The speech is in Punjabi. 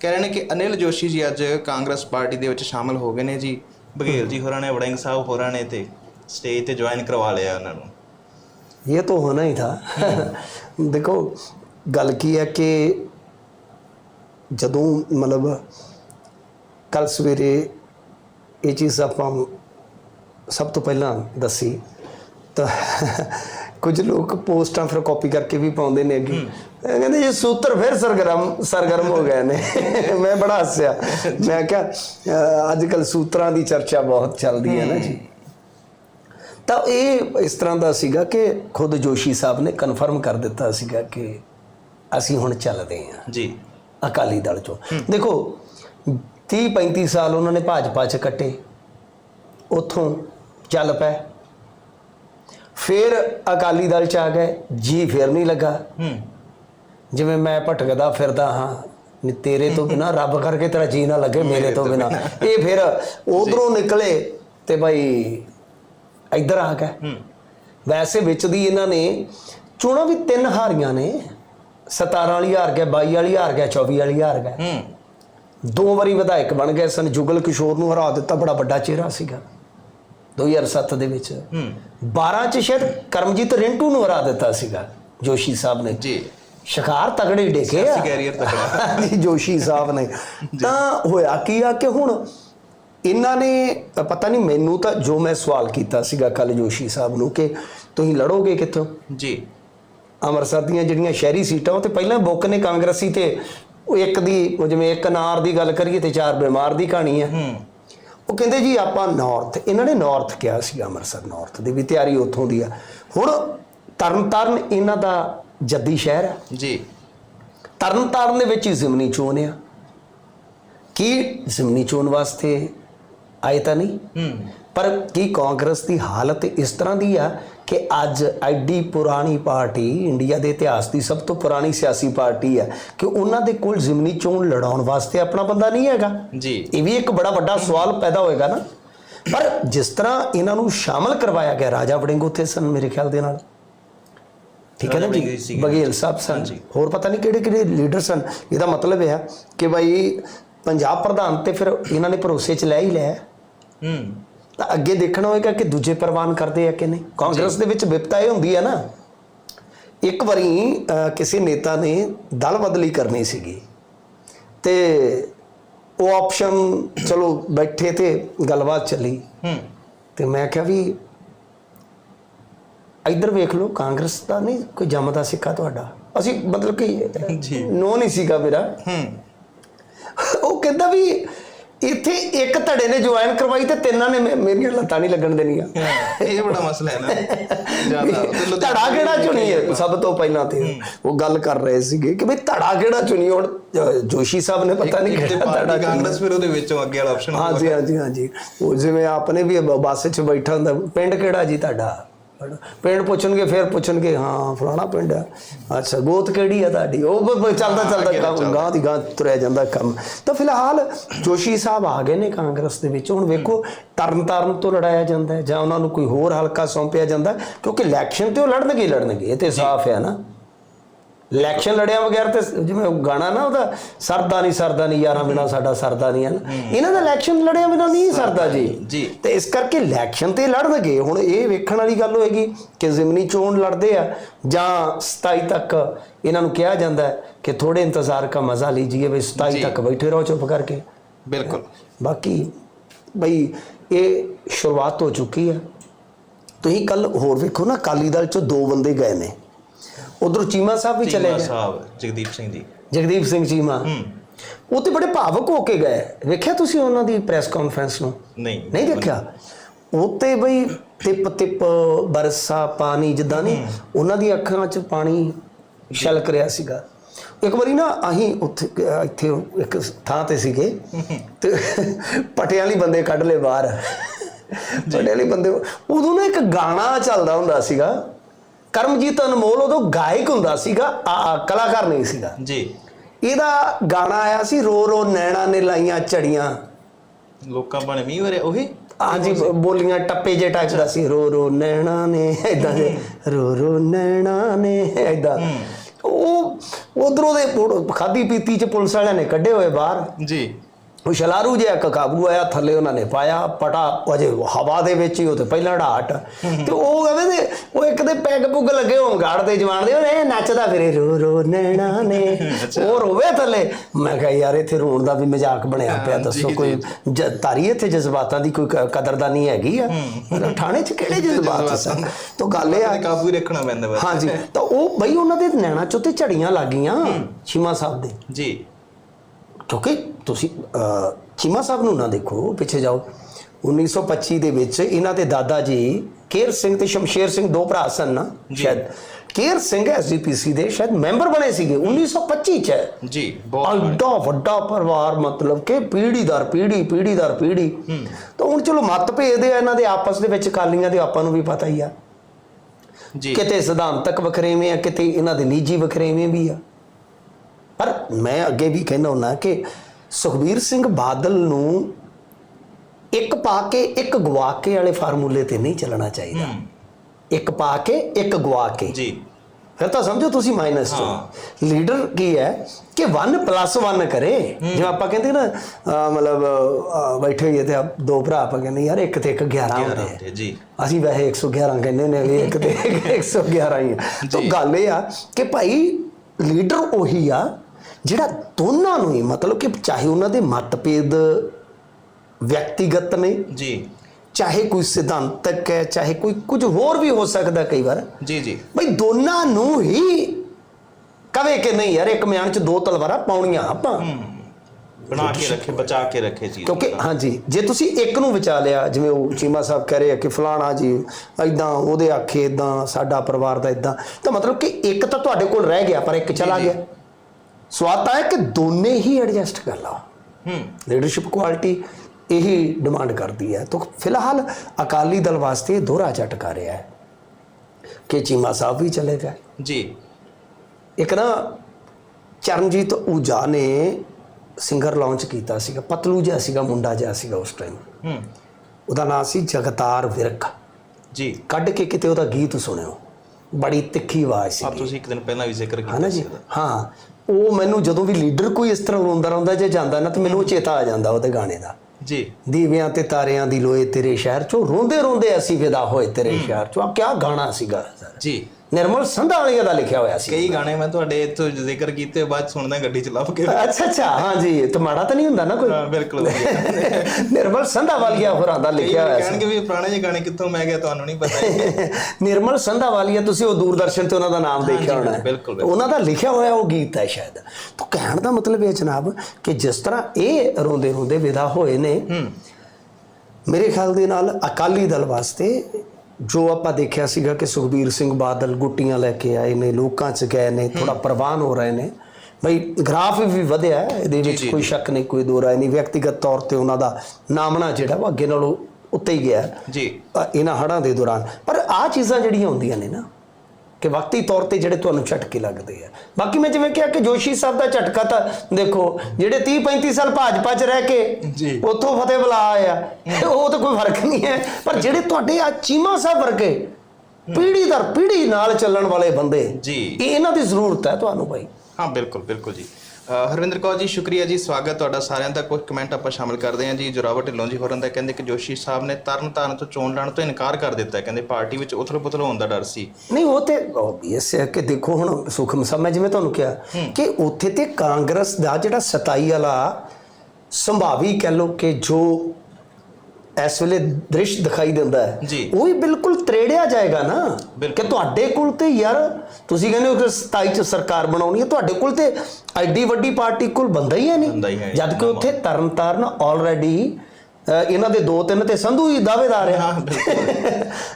ਕਹਿ ਰਹੇ ਨੇ ਕਿ ਅਨਿਲ ਜੋਸ਼ੀ ਜੀ ਅੱਜ ਕਾਂਗਰਸ ਪਾਰਟੀ ਦੇ ਵਿੱਚ ਸ਼ਾਮਲ ਹੋ ਗਏ ਨੇ ਜੀ। ਬਘੇਲ ਜੀ ਹੋਰਾਂ ਨੇ ਵੜਿੰਗ ਸਾਹਿਬ ਹੋਰਾਂ ਨੇ ਤੇ ਸਟੇਜ ਤੇ ਜੁਆਇਨ ਕਰਵਾ ਲਿਆ ਉਹਨਾਂ ਨੂੰ। ਇਹ ਤਾਂ ਹੋਣਾ ਹੀ ਥਾ। ਦੇਖੋ ਗੱਲ ਕੀ ਹੈ ਕਿ ਜਦੋਂ ਮਤਲਬ ਕੱਲ ਸਵੇਰੇ ਇਹ ਚੀਜ਼ ਆਪਾਂ ਸਭ ਤੋਂ ਪਹਿਲਾਂ ਦੱਸੀ ਤਾਂ ਕੁਝ ਲੋਕ ਪੋਸਟਾਂ ਫਿਰ ਕਾਪੀ ਕਰਕੇ ਵੀ ਪਾਉਂਦੇ ਨੇ ਅੱਗੇ। ਕਹਿੰਦੇ ਇਹ ਸੂਤਰ ਫਿਰ ਸਰਗਰਮ ਸਰਗਰਮ ਹੋ ਗਏ ਨੇ। ਮੈਂ ਬੜਾ ਹੱਸਿਆ। ਮੈਂ ਕਿਹਾ ਅੱਜ ਕੱਲ ਸੂਤਰਾਂ ਦੀ ਚਰਚਾ ਬਹੁਤ ਚੱਲਦੀ ਹੈ ਨਾ ਜੀ। ਤਾਂ ਇਹ ਇਸ ਤਰ੍ਹਾਂ ਦਾ ਸੀਗਾ ਕਿ ਖੁਦ ਜੋਸ਼ੀ ਸਾਹਿਬ ਨੇ ਕਨਫਰਮ ਕਰ ਦਿੱਤਾ ਸੀਗਾ ਕਿ ਅਸੀਂ ਹੁਣ ਚੱਲਦੇ ਹਾਂ। ਜੀ। ਅਕਾਲੀ ਦਲ ਚੋਂ। ਦੇਖੋ 30 35 ਸਾਲ ਉਹਨਾਂ ਨੇ ਭਾਜਪਾ ਚ ਕੱਟੇ। ਉਥੋਂ ਚੱਲ ਪਏ। ਫਿਰ ਅਕਾਲੀ ਦਲ ਚ ਆ ਗਏ। ਜੀ ਫਿਰ ਨਹੀਂ ਲੱਗਾ। ਹੂੰ। ਜਿਵੇਂ ਮੈਂ ਭਟਕਦਾ ਫਿਰਦਾ ਹਾਂ ਨੀ ਤੇਰੇ ਤੋਂ ਬਿਨਾ ਰੱਬ ਕਰਕੇ ਤੇਰਾ ਜੀ ਨਾ ਲੱਗੇ ਮੇਰੇ ਤੋਂ ਬਿਨਾ। ਇਹ ਫਿਰ ਉਧਰੋਂ ਨਿਕਲੇ ਤੇ ਭਾਈ ਇੱਧਰ ਆ ਗਏ। ਹੂੰ। ਵੈਸੇ ਵਿੱਚ ਦੀ ਇਹਨਾਂ ਨੇ ਚੋਣਾਂ ਵੀ ਤਿੰਨ ਹਾਰੀਆਂ ਨੇ। 17 ਵਾਲੀ ਹਾਰ ਗਿਆ 22 ਵਾਲੀ ਹਾਰ ਗਿਆ 24 ਵਾਲੀ ਹਾਰ ਗਿਆ। ਹੂੰ। ਦੋ ਵਾਰੀ ਵਿਧਾਇਕ ਬਣ ਗਏ ਸਨ। ਜੁਗਲ ਕਿਸ਼ੋਰ ਨੂੰ ਹਰਾ ਦਿੱਤਾ ਬੜਾ ਵੱਡਾ ਚਿਹਰਾ ਸੀਗਾ। 2007 ਦੇ ਵਿੱਚ। ਹੂੰ। 12 ਚ ਸ਼ਾਇਦ ਕਰਮਜੀਤ ਰਿੰਟੂ ਨੂੰ ਹਰਾ ਦਿੱਤਾ ਸੀਗਾ ਜੋਸ਼ੀ ਸਾਹਿਬ ਨੇ। ਜੀ। ਸ਼ਿਕਾਰ ਤਗੜੇ ਡੇਕੇ ਸਿਆਸੀ ਕੈਰੀਅਰ ਤਕੜਾ। ਜੀ ਜੋਸ਼ੀ ਸਾਹਿਬ ਨੇ। ਤਾਂ ਹੋਇਆ ਕੀ ਆ ਕਿ ਹੁਣ ਇਹਨਾਂ ਨੇ ਪਤਾ ਨਹੀਂ ਮੈਨੂੰ ਤਾਂ ਜੋ ਮੈਂ ਸਵਾਲ ਕੀਤਾ ਸੀਗਾ ਕੱਲ ਜੋਸ਼ੀ ਸਾਹਿਬ ਨੂੰ ਕਿ ਤੁਸੀਂ ਲੜੋਗੇ ਕਿੱਥੋਂ? ਜੀ। ਅੰਮ੍ਰਿਤਸਰ ਦੀਆਂ ਜਿਹੜੀਆਂ ਸ਼ਹਿਰੀ ਸੀਟਾਂ ਉਹ ਤੇ ਪਹਿਲਾਂ ਬੁੱਕ ਨੇ ਕਾਂਗਰਸੀ ਤੇ। ਉਹ ਇੱਕ ਦੀ ਜਿਵੇਂ ਇੱਕ ਅਨਾਰ ਦੀ ਗੱਲ ਕਰੀਏ ਤੇ ਚਾਰ ਬਿਮਾਰ ਦੀ ਕਹਾਣੀ ਹੂੰ। ਉਹ ਕਹਿੰਦੇ ਜੀ ਆਪਾਂ ਨਾਰਥ ਇਹਨਾਂ ਨੇ ਨਾਰਥ ਕਿਹਾ ਸੀ ਅੰਮ੍ਰਿਤਸਰ ਨਾਰਥ ਦੀ ਵੀ ਤਿਆਰੀ ਉੱਥੋਂ ਦੀ ਆ। ਹੁਣ ਤਰਨਤਾਰਨ ਇਹਨਾਂ ਦਾ ਜੱਦੀ ਸ਼ਹਿਰ ਹੈ ਜੀ। ਤਰਨਤਾਰਨ ਦੇ ਵਿੱਚ ਹੀ ਜ਼ਿਮਨੀ ਚੋਣ ਆ। ਕੀ ਜ਼ਿਮਨੀ ਚੋਣ ਵਾਸਤੇ ਆਏ ਤਾਂ ਨਹੀਂ? ਪਰ ਕੀ ਕਾਂਗਰਸ ਦੀ ਹਾਲਤ ਇਸ ਤਰ੍ਹਾਂ ਦੀ ਆ ਕਿ ਅੱਜ ਐਡੀ ਪੁਰਾਣੀ ਪਾਰਟੀ ਇੰਡੀਆ ਦੇ ਇਤਿਹਾਸ ਦੀ ਸਭ ਤੋਂ ਪੁਰਾਣੀ ਸਿਆਸੀ ਪਾਰਟੀ ਆ ਕਿ ਉਹਨਾਂ ਦੇ ਕੋਲ ਜ਼ਿਮਨੀ ਚੋਣ ਲੜਾਉਣ ਵਾਸਤੇ ਆਪਣਾ ਬੰਦਾ ਨਹੀਂ ਹੈਗਾ। ਜੀ। ਇਹ ਵੀ ਇੱਕ ਬੜਾ ਵੱਡਾ ਸਵਾਲ ਪੈਦਾ ਹੋਏਗਾ ਨਾ। ਪਰ ਜਿਸ ਤਰ੍ਹਾਂ ਇਹਨਾਂ ਨੂੰ ਸ਼ਾਮਲ ਕਰਵਾਇਆ ਗਿਆ ਰਾਜਾ ਵੜਿੰਗ ਉੱਥੇ ਸਨ ਮੇਰੇ ਖਿਆਲ ਦੇ ਨਾਲ। ਠੀਕ ਹੈ ਨਾ ਜੀ। ਬਘੇਲ ਸਾਹਿਬ ਸਨ। ਹੋਰ ਪਤਾ ਨਹੀਂ ਕਿਹੜੇ ਕਿਹੜੇ ਲੀਡਰ ਸਨ। ਇਹਦਾ ਮਤਲਬ ਇਹ ਹੈ ਕਿ ਭਾਈ ਪੰਜਾਬ ਪ੍ਰਧਾਨ ਤੇ ਫਿਰ ਇਹਨਾਂ ਨੇ ਭਰੋਸੇ 'ਚ ਲੈ ਹੀ ਲਿਆ। ਹੂੰ। ਤਾਂ ਅੱਗੇ ਦੇਖਣਾ ਹੋਏਗਾ ਕਿ ਦੂਜੇ ਪ੍ਰਵਾਨ ਕਰਦੇ ਆ ਕਿ ਨਹੀਂ। ਕਾਂਗਰਸ ਦੇ ਵਿੱਚ ਵਿਪਤਾ ਇਹ ਹੁੰਦੀ ਹੈ ਨਾ। ਇੱਕ ਵਾਰੀ ਕਿਸੇ ਨੇਤਾ ਨੇ ਦਲ ਬਦਲੀ ਕਰਨੀ ਸੀਗੀ। ਤੇ ਉਹ ਆਪਸ਼ਨ ਚਲੋ ਬੈਠੇ ਤੇ ਗੱਲਬਾਤ ਚੱਲੀ। ਹੂੰ। ਤੇ ਮੈਂ ਕਿਹਾ ਵੀ ਇੱਧਰ ਵੇਖ ਲਓ ਕਾਂਗਰਸ ਦਾ ਨਹੀਂ ਕੋਈ ਜੰਮਦਾ ਸਿੱਕਾ ਤੁਹਾਡਾ। ਅਸੀਂ ਮਤਲਬ ਕਿ। ਨੋ ਨਹੀਂ ਸੀਗਾ ਮੇਰਾ। ਹੂੰ। ਉਹ ਕਹਿੰਦਾ ਵੀ ਇੱਥੇ ਇੱਕ ਧੜੇ ਨੇ ਜੁਆਇਨ ਕਰਵਾਈ ਤੇ ਤਿੰਨਾਂ ਨੇ ਮੇ- ਮੇਰੀਆਂ ਲੱਤਾਂ ਨਹੀਂ ਲੱਗਣ ਦੇਣੀਆਂ। ਇਹ ਬੜਾ ਮਸਲਾ ਹੈ ਨਾ। ਜ਼ਿਆਦਾ ਤੇ ਲੁਧਿਆਣਾ ਧੜਾ ਕਿਹੜਾ ਚੁਣੀਏ ਸਭ ਤੋਂ ਪਹਿਲਾਂ ਤੇ ਉਹ ਗੱਲ ਕਰ ਰਹੇ ਸੀਗੇ ਕਿ ਵੀ ਧੜਾ ਕਿਹੜਾ ਚੁਣੀਏ ਹੁਣ ਅ, ਜੋਸ਼ੀ ਸਾਹਿਬ ਨੇ ਪਤਾ ਨਹੀਂ ਇੱਕ ਤੇ ਕਿਹੜਾ ਧੜਾ ਪਾਰਟੀ ਚੁਣਿਆ। ਕਾਂਗਰਸ ਫਿਰ ਉਹਦੇ ਵਿੱਚੋਂ ਅੱਗੇ ਵਾਲਾ ਆਪਸ਼ਨ ਹਾਂਜੀ ਹਾਂਜੀ ਹਾਂਜੀ। ਉਹ ਜਿਵੇਂ ਆਪਨੇ ਵੀ ਬ- ਬੱਸ 'ਚ ਬੈਠਾ ਹੁੰਦਾ ਪਿੰਡ ਕਿਹੜਾ ਜੀ ਤੁਹਾਡਾ? ਪਿੰਡ ਪੁੱਛਣਗੇ ਫਿਰ ਪੁੱਛਣਗੇ ਹਾਂ ਫਲਾਣਾ ਪਿੰਡ ਆ। ਅੱਛਾ ਗੋਤ ਕਿਹੜੀ ਆ ਤੁਹਾਡੀ? ਉਹ ਚੱਲਦਾ ਚੱਲਦਾ ਕੰਮ ਗਾਂ ਦੀ ਗਾਂ ਤੁਰਿਆ ਜਾਂਦਾ ਕੰਮ। ਤਾਂ ਫਿਲਹਾਲ ਜੋਸ਼ੀ ਸਾਹਿਬ ਆ ਗਏ ਨੇ ਕਾਂਗਰਸ ਦੇ ਵਿੱਚ। ਹੁਣ ਵੇਖੋ ਤਰਨ ਤਾਰਨ ਤੋਂ ਲੜਾਇਆ ਜਾਂਦਾ ਜਾਂ ਉਹਨਾਂ ਨੂੰ ਕੋਈ ਹੋਰ ਹਲਕਾ ਸੌਂਪਿਆ ਜਾਂਦਾ ਕਿਉਂਕਿ ਇਲੈਕਸ਼ਨ ਤੇ ਉਹ ਲੜਨਗੇ ਲੜਨਗੇ ਇਹ ਤੇ ਸਾਫ਼ ਹੈ ਨਾ। ਇਲੈਕਸ਼ਨ ਲੜਿਆ ਬਗੈਰ ਤੇ ਜਿਵੇਂ ਉਹ ਗਾਣਾ ਨਾ ਉਹਦਾ ਸਰਦਾ ਨਹੀਂ ਸਰਦਾ ਨਹੀਂ ਯਾਰਾਂ ਬਿਨਾ ਸਾਡਾ ਸਰਦਾ ਨਹੀਂ ਹੈ ਨਾ। ਇਹਨਾਂ ਦਾ ਇਲੈਕਸ਼ਨ ਲੜਿਆ ਬਿਨਾ ਨਹੀਂ ਸਰਦਾ ਜੀ। ਜੀ। ਤੇ ਇਸ ਕਰਕੇ ਇਲੈਕਸ਼ਨ ਤੇ ਲੜਨਗੇ। ਹੁਣ ਇਹ ਵੇਖਣ ਵਾਲੀ ਗੱਲ ਹੋਏਗੀ ਕਿ ਜ਼ਿਮਨੀ ਚੋਣ ਲੜਦੇ ਆ ਜਾਂ 27 ਤੱਕ ਇਹਨਾਂ ਨੂੰ ਕਿਹਾ ਜਾਂਦਾ ਕਿ ਥੋੜੇ ਇੰਤਜ਼ਾਰ ਦਾ ਮਜ਼ਾ ਲੀਜੀਏ ਵੀ 27 ਜੀ। ਤੱਕ ਬੈਠੇ ਰਹੋ ਚੁੱਪ ਕਰਕੇ। ਬਿਲਕੁਲ। ਬਾਕੀ ਬਈ ਇਹ ਸ਼ੁਰੂਆਤ ਹੋ ਚੁੱਕੀ ਹੈ। ਤੁਸੀਂ ਕੱਲ ਹੋਰ ਵੇਖੋ ਨਾ ਅਕਾਲੀ ਦਲ ਚੋਂ ਦੋ ਬੰਦੇ ਗਏ ਨੇ। ਉਧਰ ਚੀਮਾ ਸਾਹਿਬ ਵੀ ਚਲੇ ਚੀਮਾ ਗਏ। ਸਾਹਿਬ ਜਗਦੀਪ ਸਿੰਘ ਜੀ। ਜਗਦੀਪ ਸਿੰਘ ਚੀਮਾ। ਹੂੰ। ਉਹ ਤੇ ਬੜੇ ਭਾਵਕ ਹੋ ਕੇ ਗਏ। ਵੇਖਿਆ ਤੁਸੀਂ ਉਹਨਾਂ ਦੀ ਪ੍ਰੈਸ ਕਾਨਫਰੰਸ ਨੂੰ? ਨਹੀਂ। ਨਹੀਂ ਦੇਖਿਆ? ਉਹ ਤੇ ਬਈ ਟਿਪ ਟਿਪ ਬਰਸਾ ਪਾਣੀ ਜਿੱਦਾਂ ਨਹੀਂ ਉਹਨਾਂ ਦੀ ਅੱਖਾਂ 'ਚ ਪਾਣੀ ਛਲਕ ਰਿਹਾ ਸੀਗਾ। ਇੱਕ ਵਾਰੀ ਨਾ ਅਸੀਂ ਉੱਥੇ ਇੱਥੇ ਇੱਕ ਥਾਂ ਤੇ ਸੀਗੇ। ਤੇ ਪਟਿਆਂ ਵਾਲੀ ਬੰਦੇ ਕੱਢ ਲਏ ਬਾਹਰ। ਪਟਿਆਂ ਵਾਲੀ ਬੰਦੇ ਉਦੋਂ ਨਾ ਇੱਕ ਗਾਣਾ ਚੱਲਦਾ ਹੁੰਦਾ ਸੀਗਾ। ਕਰਮਜੀਤ ਅਨਮੋਲ ਉਦੋਂ ਗਾਇਕ ਹੁੰਦਾ ਸੀਗਾ ਕਲਾਕਾਰ ਨਹੀਂ ਸੀਗਾ। ਜੀ। ਇਹਦਾ ਗਾਣਾ ਆਇਆ ਸੀ ਰੋ ਰੋ ਨੈਣਾ ਨੇ ਲਾਈਆਂ ਝੜੀਆਂ। ਲੋਕਾਂ ਬਣੇ ਮੀਂਹ ਵਰੇ ਉਹੀ? ਹਾਂਜੀ ਬੋਲੀਆਂ ਟੱਪੇ ਜੇ ਟਾਈਪ ਦਾ ਸੀ ਰੋ ਰੋ ਨੈਣਾ ਨੇ ਇਦਾਂ ਦੇ। ਰੋ ਰੋ ਨੈਣਾ ਨੇ ਇਦਾਂ ਉਹ ਉਧਰੋਂ ਦੇ ਖਾਦੀ ਪੀਤੀ ਚ ਪੁਲਿਸ ਵਾਲਿਆਂ ਨੇ ਕੱਢੇ ਹੋਏ ਬਾਹਰ। ਜੀ। ਉਹ ਸ਼ਲਾਰੂ ਜਿਹਾ ਇੱਕ ਕਾਬੂ ਆਇਆ ਥੱਲੇ ਉਹਨਾਂ ਨੇ ਪਾਇਆ ਪਟਾ ਅਜੇ ਹਵਾ ਦੇ ਵਿੱਚ ਹੀ ਉਹ ਤੇ ਪਹਿਲਾਂ ਢਾਟ ਤੇ ਉਹ ਕਹਿੰਦੇ ਨੇ ਉਹ ਇੱਕ ਦੇ ਪੈਗ ਪੁੱਗ ਲੱਗੇ ਗਾੜ ਦੇ ਜਵਾਨ ਦੇ ਉਹ ਨੱਚਦਾ ਫਿਰੇ ਰੋ ਰੋ ਨੈਣਾ ਨੇ। ਉਹ ਰੋਵੇ ਥੱਲੇ। ਮੈਂ ਕਿਹਾ ਯਾਰ ਇੱਥੇ ਰੋਣ ਦਾ ਵੀ ਮਜ਼ਾਕ ਬਣਿਆ ਪਿਆ ਦੱਸੋ ਕੋਈ ਤਾਰੀ ਇੱਥੇ ਜਜ਼ਬਾਤਾਂ ਦੀ ਕੋਈ ਕਦਰਦਾਨੀ ਹੈਗੀ ਆ? ਥਾਣੇ 'ਚ ਕਿਹੜੇ ਜਜ਼ਬਾਤ ਸਨ ਤਾਂ ਗੱਲ ਇਹ ਆ ਤੇ ਕਾਬੂ ਰੱਖਣਾ ਪੈਂਦਾ ਵੈਸੇ ਹਾਂਜੀ। ਤਾਂ ਉਹ ਬਈ ਉਹਨਾਂ ਦੇ ਨੈਣਾ ਚੋਂ ਤੇ ਝੜੀਆਂ ਲੱਗੀਆਂ ਚੀਮਾ ਸਾਹਿਬ ਦੇ। ਜੀ। ਕਿਉਂਕਿ ਤੁਸੀਂ ਚੀਮਾ ਸਾਹਿਬ ਨੂੰ ਨਾ ਦੇਖੋ ਪਿੱਛੇ ਜਾਓ। 1925 ਦੇ ਵਿੱਚ ਇਹਨਾਂ ਦੇ ਦਾਦਾ ਜੀ ਕੇਰ ਸਿੰਘ ਤੇ ਸ਼ਮਸ਼ੇਰ ਸਿੰਘ ਦੋ ਭਰਾ ਸਨ ਨਾ ਸ਼ਾਇਦ। ਕੇਰ ਸਿੰਘ ਐਸਜੀਪੀਸੀ ਦੇ ਸ਼ਾਇਦ ਮੈਂਬਰ ਬਣੇ ਸੀਗੇ 1925 ਚ। ਜੀ ਬਹੁਤ ਐਡਾ ਵੱਡਾ ਪਰਿਵਾਰ ਮਤਲਬ ਕਿ ਪੀੜ੍ਹੀ ਦਰ ਪੀੜ੍ਹੀ। ਪੀੜ੍ਹੀ ਦਰ ਪੀੜ੍ਹੀ ਤਾਂ ਹੁਣ ਚਲੋ ਮਤਭੇਦ ਆ ਇਹਨਾਂ ਦੇ ਆਪਸ ਦੇ ਵਿੱਚ ਕਾਲੀਆਂ ਦੇ ਆਪਾਂ ਨੂੰ ਵੀ ਪਤਾ ਹੀ ਆ। ਜੀ। ਕਿਤੇ ਸਿਧਾਂਤਕ ਵਖਰੇਵੇਂ ਆ ਕਿਤੇ ਇਹਨਾਂ ਦੇ ਨਿੱਜੀ ਵਖਰੇਵੇਂ ਵੀ ਆ। ਪਰ ਮੈਂ ਅੱਗੇ ਵੀ ਕਹਿੰਦਾ ਹੁੰਦਾ ਕਿ ਸੁਖਬੀਰ ਸਿੰਘ ਬਾਦਲ ਨੂੰ ਇੱਕ ਪਾ ਕੇ ਇੱਕ ਗਵਾ ਕੇ ਵਾਲੇ ਫਾਰਮੂਲੇ ਤੇ ਨਹੀਂ ਚੱਲਣਾ ਚਾਹੀਦਾ। ਇੱਕ ਪਾ ਕੇ ਇੱਕ ਗਵਾ ਕੇ। ਜੀ। ਫਿਰ ਤਾਂ ਸਮਝੋ ਤੁਸੀਂ ਮਾਈਨਸ ਚ। ਲੀਡਰ ਕੀ ਹੈ ਕਿ 1 1 ਕਰੇ। ਜਿਵੇਂ ਆਪਾਂ ਕਹਿੰਦੇ ਨਾ ਮਤਲਬ ਬੈਠੇ ਹੋਈਏ ਤੇ ਦੋ ਭਰਾ ਆਪਾਂ ਕਹਿੰਦੇ ਯਾਰ ਇੱਕ ਤੇ ਇੱਕ 11 ਹੁੰਦੇ ਤੇ ਜੀ। ਅਸੀਂ ਵੈਸੇ 111 ਕਹਿੰਦੇ ਨੇ ਵੀ ਇੱਕ ਤੇ ਇੱਕ 111 ਹੀ ਆ। ਤਾਂ ਗੱਲ ਇਹ ਆ ਕਿ ਭਾਈ ਲੀਡਰ ਉਹੀ ਆ ਜਿਹੜਾ ਦੋਨਾਂ ਨੂੰ ਹੀ ਮਤਲਬ ਕਿ ਚਾਹੇ ਉਹਨਾਂ ਦੇ ਮਤਭੇਦ ਵਿਅਕਤੀਗਤ ਨੇ ਜੀ। ਚਾਹੇ ਕੋਈ ਸਿਧਾਂਤਕ ਹੈ ਚਾਹੇ ਕੋਈ ਕੁਝ ਹੋਰ ਵੀ ਹੋ ਸਕਦਾ ਕਈ ਵਾਰ ਜੀ ਜੀ। ਭਾਈ ਦੋਨਾਂ ਨੂੰ ਹੀ ਕਵੇ ਕਿ ਨਹੀਂ ਯਾਰ ਇੱਕ ਮਿਆਨ ਚ ਦੋ ਤਲਵਾਰਾਂ ਪਾਉਣੀਆਂ ਆਪਾਂ। ਬਣਾ ਕੇ ਰੱਖੇ ਬਚਾ ਕੇ ਰੱਖੇ ਚੀਜ਼ ਕਿਉਂਕਿ ਹਾਂਜੀ ਜੇ ਤੁਸੀਂ ਇੱਕ ਨੂੰ ਵਿਚਾ ਲਿਆ ਜਿਵੇਂ ਉਹ ਚੀਮਾ ਸਾਹਿਬ ਕਹਿ ਰਹੇ ਆ ਕਿ ਫਲਾਣਾ ਜੀ ਐਦਾਂ ਉਹਦੇ ਆਖੇ ਇਦਾਂ ਸਾਡਾ ਪਰਿਵਾਰ ਦਾ ਇਦਾਂ ਤਾਂ ਮਤਲਬ ਕਿ ਇੱਕ ਤਾਂ ਤੁਹਾਡੇ ਕੋਲ ਰਹਿ ਗਿਆ ਪਰ ਇੱਕ ਚਲਾ ਗਿਆ। ਤਾਂ ਹੈ ਕਿ ਦੋਨੇ ਹੀ ਐਡਜਸਟ ਕਰ ਲਓ। ਹੂੰ। ਲੀਡਰਸ਼ਿਪ ਕੁਆਲਿਟੀ ਇਹੀ ਡਿਮਾਂਡ ਕਰਦੀ ਹੈ। ਤਾਂ ਫਿਲਹਾਲ ਅਕਾਲੀ ਦਲ ਵਾਸਤੇ ਦੋਹਰਾ ਝਟਕਾ ਰਿਹਾ ਹੈ। ਕਿ ਚੀਮਾ ਸਾਹਿਬ ਵੀ ਚਲੇ ਗਏ। ਜੀ। ਇੱਕ ਨਾ ਚਰਨਜੀਤ ਊਜਾ ਨੇ ਸਿੰਗਰ ਲਾਂਚ ਕੀਤਾ ਸੀਗਾ। ਪਤਲੂ ਜਿਹਾ ਸੀਗਾ ਮੁੰਡਾ ਜਿਹਾ ਸੀਗਾ ਉਸ ਟਾਈਮ ਹੂੰ। ਉਹਦਾ ਨਾਮ ਸੀ ਜਗਤਾਰ ਵਿਰਕ। ਜੀ। ਕੱਢ ਕੇ ਕਿਤੇ ਉਹਦਾ ਗੀਤ ਸੁਣਿਓ। ਬੜੀ ਤਿੱਖੀ ਆਵਾਜ਼ ਸੀ ਤੁਸੀਂ ਇੱਕ ਦਿਨ ਪਹਿਲਾਂ ਵੀ ਜ਼ਿਕਰ ਕੀਤਾ ਜੀ? ਸੀ। ਹਾਂ। ਉਹ ਮੈਨੂੰ ਜਦੋਂ ਵੀ ਲੀਡਰ ਕੋਈ ਇਸ ਤਰ੍ਹਾਂ ਰੋਂਦਾ ਰੋਂਦਾ ਜੇ ਜਾਂਦਾ ਨਾ ਤੇ ਮੈਨੂੰ ਉਹ ਚੇਤਾ ਆ ਜਾਂਦਾ ਉਹਦੇ ਗਾਣੇ ਦਾ। ਜੀ। ਦੀਵਿਆਂ ਤੇ ਤਾਰਿਆਂ ਦੀ ਲੋਏ ਤੇਰੇ ਸ਼ਹਿਰ ਚੋਂ ਰੋਂਦੇ ਰੋਂਦੇ ਅਸੀਂ ਵਿਦਾ ਹੋਏ ਤੇਰੇ ਸ਼ਹਿਰ ਚੋਂ। ਆ ਕਿਆ ਗਾਣਾ ਸੀਗਾ। ਜੀ। ਨਿਰਮਲ ਸੰਧਾਲੀਆ ਦਾ ਲਿਖਿਆ ਹੋਇਆ ਸੀ। ਕਈ ਗਾਣੇ ਮੈਂ ਤੁਹਾਡੇ ਇੱਥੋਂ ਜ਼ਿਕਰ ਕੀਤੇ ਬਾਅਦ ਸੁਣਦਾ ਗੱਡੀ ਚ ਲੱਭ ਕੇ। ਅੱਛਾ ਅੱਛਾ। ਹਾਂ ਜੀ ਇਹ ਤਾਂ ਨਹੀਂ ਹੁੰਦਾ ਨਾ ਕੋਈ? ਹਾਂ, ਬਿਲਕੁਲ ਨਿਰਮਲ ਸੰਧਾਵਾਲੀਆ ਹੋਰਾਂ ਦਾ ਲਿਖਿਆ ਹੋਇਆ ਸੀ। ਕਹਿਣਗੇ ਵੀ ਪੁਰਾਣੇ ਜਿਹੇ ਗਾਣੇ ਕਿੱਥੋਂ ਮੈਂ ਗਿਆ ਤੁਹਾਨੂੰ ਨਹੀਂ ਪਤਾ। ਨਿਰਮਲ ਸੰਧਾਵਾਲੀਆ ਤੁਸੀਂ ਉਹ ਦੂਰਦਰਸ਼ਨ ਤੇ ਉਹਨਾਂ ਦਾ ਨਾਮ ਦੇਖਿਆ ਹੋਣਾ। ਬਿਲਕੁਲ। ਉਹਨਾਂ ਦਾ ਲਿਖਿਆ ਹੋਇਆ ਉਹ ਗੀਤ ਹੈ ਸ਼ਾਇਦ। ਤਾਂ ਕਹਿਣ ਦਾ ਮਤਲਬ ਇਹ ਜਨਾਬ ਕਿ ਜਿਸ ਤਰ੍ਹਾਂ ਇਹ ਰੋਂਦੇ ਰੋਂਦੇ ਵਿਦਾ ਹੋਏ ਨੇ ਮੇਰੇ ਖਿਆਲ ਦੇ ਨਾਲ ਅਕਾਲੀ ਦਲ ਵਾਸਤੇ ਜੋ ਆਪਾਂ ਦੇਖਿਆ ਸੀਗਾ ਕਿ ਸੁਖਬੀਰ ਸਿੰਘ ਬਾਦਲ ਗੁੱਟੀਆਂ ਲੈ ਕੇ ਆਏ ਨੇ ਲੋਕਾਂ 'ਚ ਗਏ ਨੇ ਥੋੜਾ ਪ੍ਰਵਾਨ ਹੋ ਰਹੇ ਨੇ। ਬਈ ਗ੍ਰਾਫ ਵੀ ਵਧਿਆ ਇਹਦੇ ਵਿੱਚ ਕੋਈ ਸ਼ੱਕ ਨਹੀਂ ਕੋਈ ਦੋ ਰਾਏ ਨਹੀਂ। ਵਿਅਕਤੀਗਤ ਤੌਰ ਤੇ ਉਹਨਾਂ ਦਾ ਨਾਮਣਾ ਜਿਹੜਾ ਉਹ ਅੱਗੇ ਨਾਲੋਂ ਉੱਤੇ ਹੀ ਗਿਆ। ਜੀ। ਇਹਨਾਂ ਹੜਾਂ ਦੇ ਦੌਰਾਨ। ਪਰ ਆ ਚੀਜ਼ਾਂ ਜਿਹੜੀਆਂ ਹੁੰਦੀਆਂ ਨੇ ਨਾ ਕਿ ਵਕਤੀ ਤੌਰ ਤੇ ਜਿਹੜੇ ਤੁਹਾਨੂੰ ਝਟਕੇ ਲੱਗਦੇ ਆ। ਬਾਕੀ ਮੈਂ ਜਿਵੇਂ ਕਿਹਾ ਕਿ ਜੋਸ਼ੀ ਸਾਹਿਬ ਦਾ ਝਟਕਾ ਤਾਂ ਦੇਖੋ ਜਿਹੜੇ 30 35 ਸਾਲ ਭਾਜਪਾ 'ਚ ਰਹਿ ਕੇ ਜੀ। ਉੱਥੋਂ ਫਤਿਹ ਬੁਲਾ ਆਇਆ। ਉਹ ਤਾਂ ਕੋਈ ਫ਼ਰਕ ਨਹੀਂ ਹੈ। ਪਰ ਜਿਹੜੇ ਤੁਹਾਡੇ ਆ ਚੀਮਾ ਸਾਹਿਬ ਵਰਗੇ ਪੀੜ੍ਹੀ ਦਰ ਪੀੜ੍ਹੀ ਨਾਲ ਚੱਲਣ ਵਾਲੇ ਬੰਦੇ ਜੀ। ਇਹ ਇਹਨਾਂ ਦੀ ਜ਼ਰੂਰਤ ਹੈ ਤੁਹਾਨੂੰ ਭਾਈ ਹਾਂ ਬਿਲਕੁਲ ਬਿਲਕੁਲ ਜੀ। ਹਰਵਿੰਦਰ ਕੌਰ ਜੀ ਸ਼ੁਕਰੀਆ ਜੀ ਸਵਾਗਤ ਤੁਹਾਡਾ ਸਾਰਿਆਂ ਦਾ। ਕੁਝ ਕਮੈਂਟ ਆਪਾਂ ਸ਼ਾਮਿਲ ਕਰਦੇ ਹਾਂ ਜੀ ਜੋਰਾਵਰ ਢਿੱਲੋਂ ਜੀ ਹੋਰਾਂ ਦਾ। ਕਹਿੰਦੇ ਕਿ ਜੋਸ਼ੀ ਸਾਹਿਬ ਨੇ ਤਰਨ ਤਾਰਨ ਤੋਂ ਚੋਣ ਲੜਨ ਤੋਂ ਇਨਕਾਰ ਕਰ ਦਿੱਤਾ। ਕਹਿੰਦੇ ਪਾਰਟੀ ਵਿੱਚ ਉਥਲ-ਪੁਥਲ ਹੋਣ ਦਾ ਡਰ ਸੀ। ਨਹੀਂ ਉਹ ਤੇ obvious ਹੈ ਕਿ ਦੇਖੋ ਹੁਣ ਸੁਖਮ ਸਾਹਿਬ ਮੈਂ ਜਿਵੇਂ ਤੁਹਾਨੂੰ ਕਿਹਾ ਕਿ ਉੱਥੇ ਤੇ ਕਾਂਗਰਸ ਦਾ ਜਿਹੜਾ 27 ਵਾਲਾ ਸੰਭਾਵੀ ਕਹਿ ਲੋ ਕਿ ਜੋ ਇਸ ਵੇਲੇ ਦ੍ਰਿਸ਼ ਦਿਖਾਈ ਦਿੰਦਾ ਹੈ। ਉਹ ਵੀ ਬਿਲਕੁਲ ਤਰੇੜਿਆ ਜਾਏਗਾ ਨਾ। ਕਿ ਤੁਹਾਡੇ ਕੋਲ ਤੇ ਯਾਰ ਤੁਸੀਂ ਕਹਿੰਦੇ ਹੋ ਕਿ 27 ਚ ਸਰਕਾਰ ਬਣਾਉਣੀ ਹੈ ਤੁਹਾਡੇ ਕੋਲ ਤੇ ਐਡੀ ਵੱਡੀ ਪਾਰਟੀ ਕੋਲ ਬੰਦਾ ਹੀ ਹੈ ਨਹੀਂ। ਜਦ ਕਿ ਉੱਥੇ ਤਰਨਤਾਰਨ ਆਲਰੇਡੀ ਇਹਨਾਂ ਦੇ ਦੋ ਤਿੰਨ ਤੇ ਸੰਧੂ ਹੀ ਦਾਅਵੇਦਾਰ ਹੈ